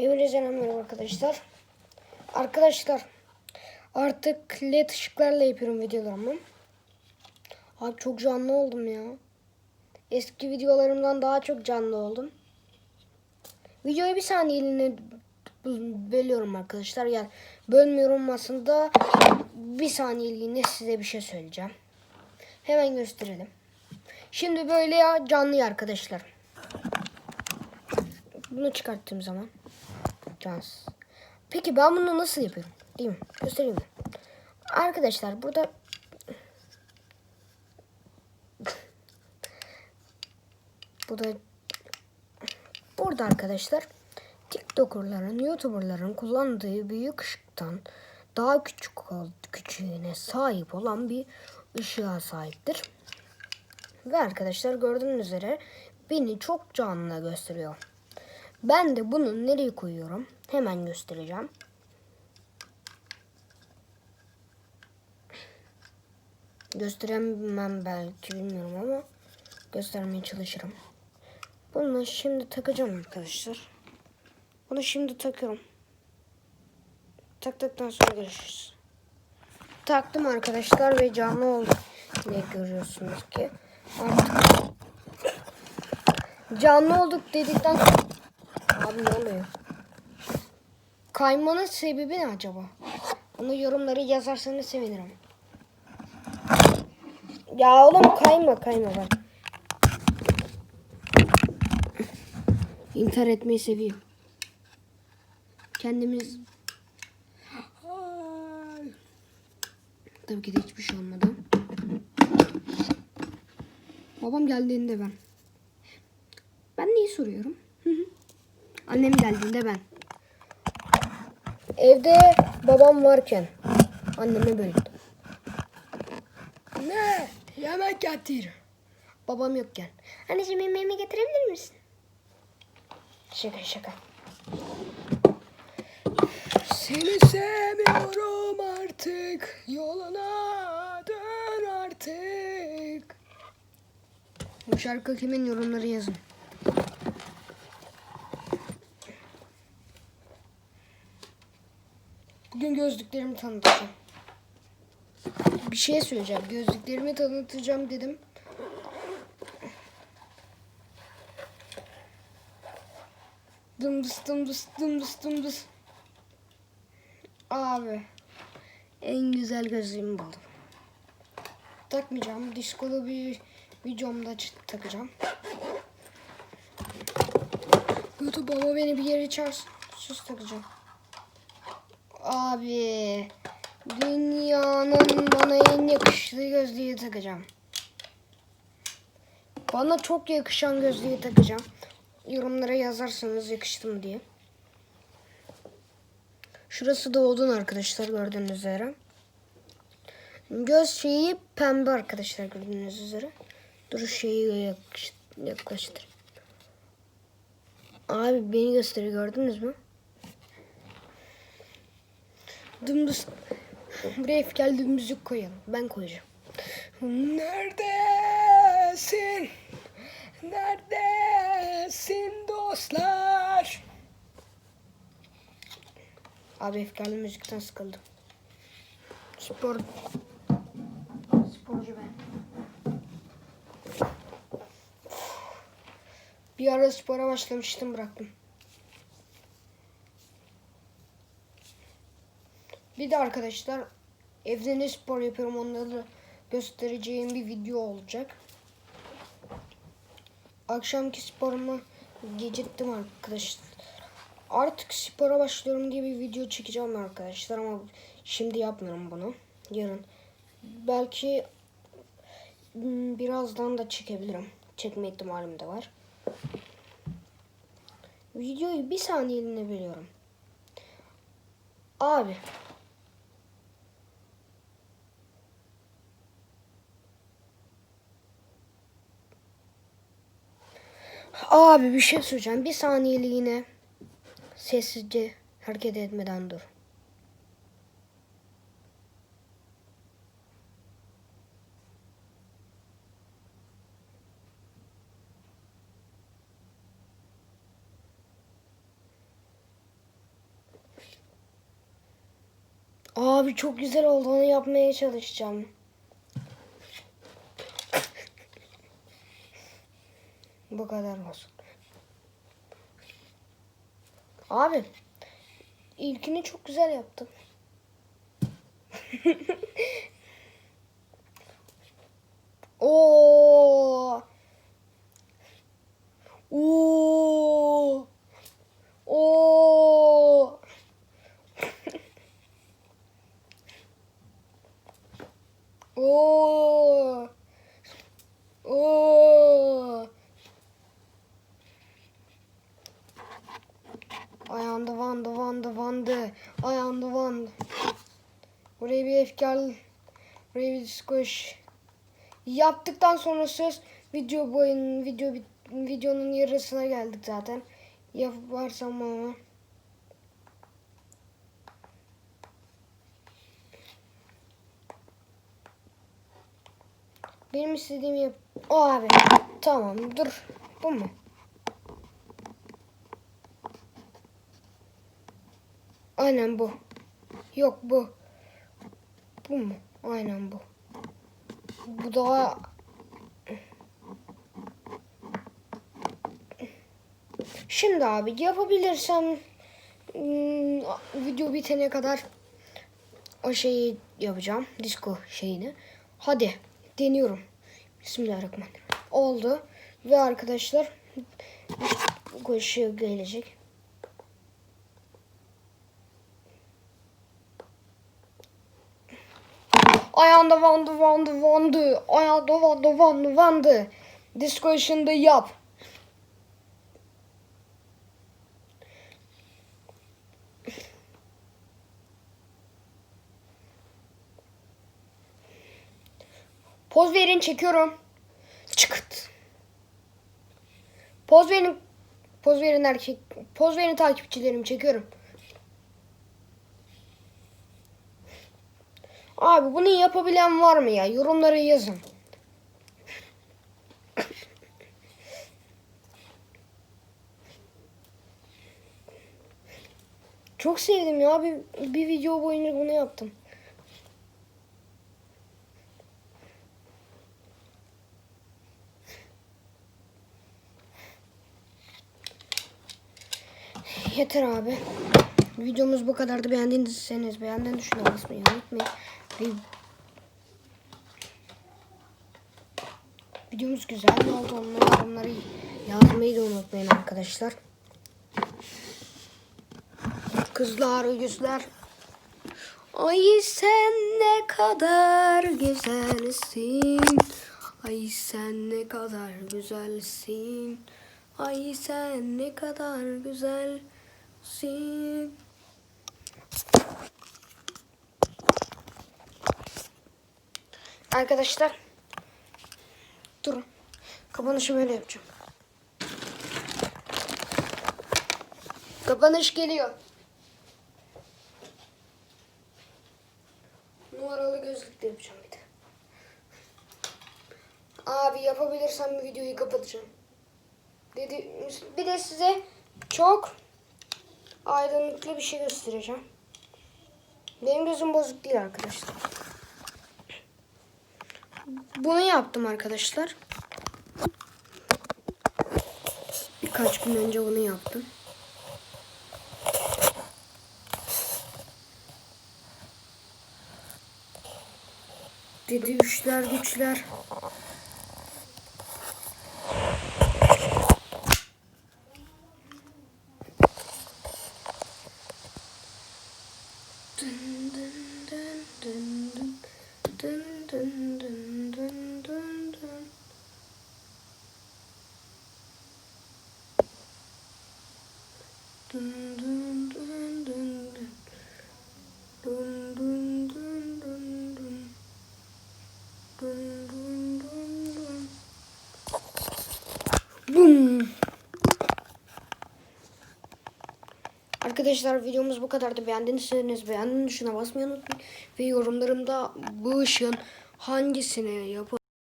Hepinize merhaba arkadaşlar. Arkadaşlar artık led ışıklarla yapıyorum videolarımı. Abi çok canlı oldum ya. Eski videolarımdan daha çok canlı oldum. Videoyu bir saniyeliğine bölüyorum arkadaşlar. Yani bölmüyorum aslında bir saniyeliğine size bir şey söyleyeceğim. Hemen gösterelim. Şimdi böyle ya canlı arkadaşlar. Bunu çıkarttığım zaman Cans. Peki ben bunu nasıl yapıyorum? Değil mi? Göstereyim mi? Arkadaşlar burada burada burada arkadaşlar TikToker'ların, YouTuber'ların kullandığı büyük ışıktan daha küçük küçüğüne sahip olan bir ışığa sahiptir. Ve arkadaşlar gördüğünüz üzere beni çok canlı gösteriyor. Ben de bunu nereye koyuyorum? Hemen göstereceğim. Gösteremem belki bilmiyorum ama göstermeye çalışırım. Bunu şimdi takacağım arkadaşlar. Bunu şimdi takıyorum. Taktıktan sonra görüşürüz. Taktım arkadaşlar ve canlı oldu. Ne görüyorsunuz ki? Artık canlı olduk dedikten Abi ne oluyor? Kaymanın sebebi ne acaba? Bunu yorumlara yazarsanız sevinirim. Ya oğlum kayma kayma bak. İntihar etmeyi seviyorum. Kendimiz... Tabii ki de hiçbir şey olmadı. Babam geldiğinde ben. Ben neyi soruyorum? Annem geldiğinde ben. Evde babam varken anneme böldüm. Ne? Yemek getir. Babam yokken. Anneciğim yemeğimi getirebilir misin? Şaka şaka. Seni sevmiyorum artık. Yoluna dön artık. Bu şarkı kimin yorumları yazın. Bugün gözlüklerimi tanıtacağım. Bir şey söyleyeceğim. Gözlüklerimi tanıtacağım dedim. Dımdız dımdız dımdız dımdız. Abi. En güzel gözlüğümü buldum. Takmayacağım. Diskolu bir videomda takacağım. YouTube baba beni bir yere çağırsın. Sus takacağım. Abi dünyanın bana en yakıştığı gözlüğü takacağım. Bana çok yakışan gözlüğü takacağım. Yorumlara yazarsanız yakıştı mı diye. Şurası da odun arkadaşlar gördüğünüz üzere. Göz şeyi pembe arkadaşlar gördüğünüz üzere. Dur şeyi yaklaştır. Abi beni gösteriyor gördünüz mü? Dümdüz buraya gel müzik koyalım. Ben koyacağım. Neredesin? Neredesin dostlar? Abi efkarlı müzikten sıkıldım. Spor sporcu ben. Bir ara spora başlamıştım bıraktım. Bir de arkadaşlar evde ne spor yapıyorum onları göstereceğim bir video olacak. Akşamki sporumu geciktim arkadaşlar. Artık spora başlıyorum diye bir video çekeceğim arkadaşlar ama şimdi yapmıyorum bunu. Yarın. Belki hmm, birazdan da çekebilirim. Çekme ihtimalim de var. Videoyu bir saniyeliğine biliyorum. Abi Abi bir şey söyleyeceğim. Bir saniyeliğine sessizce hareket etmeden dur. Abi çok güzel olduğunu yapmaya çalışacağım. Bu kadar olsun. Abi ilkini çok güzel yaptım. Oo. Oo. Oo. Oo. Oo. Ayağında vandı vandı vandı. Ayağında vandı. Buraya bir efkar. Buraya bir squish. Yaptıktan sonra söz video boyun video videonun yarısına geldik zaten. Yaparsam ama. Benim istediğimi yap. O abi. Tamam dur. Bu mu? Aynen bu. Yok bu. Bu mu? Aynen bu. Bu daha Şimdi abi yapabilirsem hmm, video bitene kadar o şeyi yapacağım. Disco şeyini. Hadi deniyorum. Bismillahirrahmanirrahim. Oldu. Ve arkadaşlar koşu gelecek. Ayağında vandı vandı vandı. Ayağında vandı vandı vandı. Disco işinde yap. Poz verin çekiyorum. Çıkıt. Poz verin. Poz verin erkek. Poz verin takipçilerim çekiyorum. Abi bunu yapabilen var mı ya? Yorumlara yazın. Çok sevdim ya. Bir, bir video boyunca bunu yaptım. Yeter abi. Videomuz bu kadardı. Beğendiyseniz beğendiğini düşünün unutmayın. Ve videomuz güzel mi oldu onları, onları yazmayı da unutmayın arkadaşlar. Kızlar, yüzler. Ay sen ne kadar güzelsin. Ay sen ne kadar güzelsin. Ay sen ne kadar güzelsin. Arkadaşlar. Durun. Kapanışı böyle yapacağım. Kapanış geliyor. Numaralı gözlükle yapacağım bir de. Abi yapabilirsem bu videoyu kapatacağım. Dedi, bir de size çok aydınlıklı bir şey göstereceğim. Benim gözüm bozuk değil arkadaşlar. Bunu yaptım arkadaşlar. Birkaç gün önce bunu yaptım. Dedi üçler güçler. Dın dın dın. Dın dın dın dın dın dın. Dın dın dın dın dın. Dın dın dın dın dın. Dın dın dın dın. Bum. Arkadaşlar videomuz bu kadardı. Beğendiyseniz beğendiğiniz tuşuna basmayı unutmayın. Ve yorumlarımda bu ışığın hangisini yapalım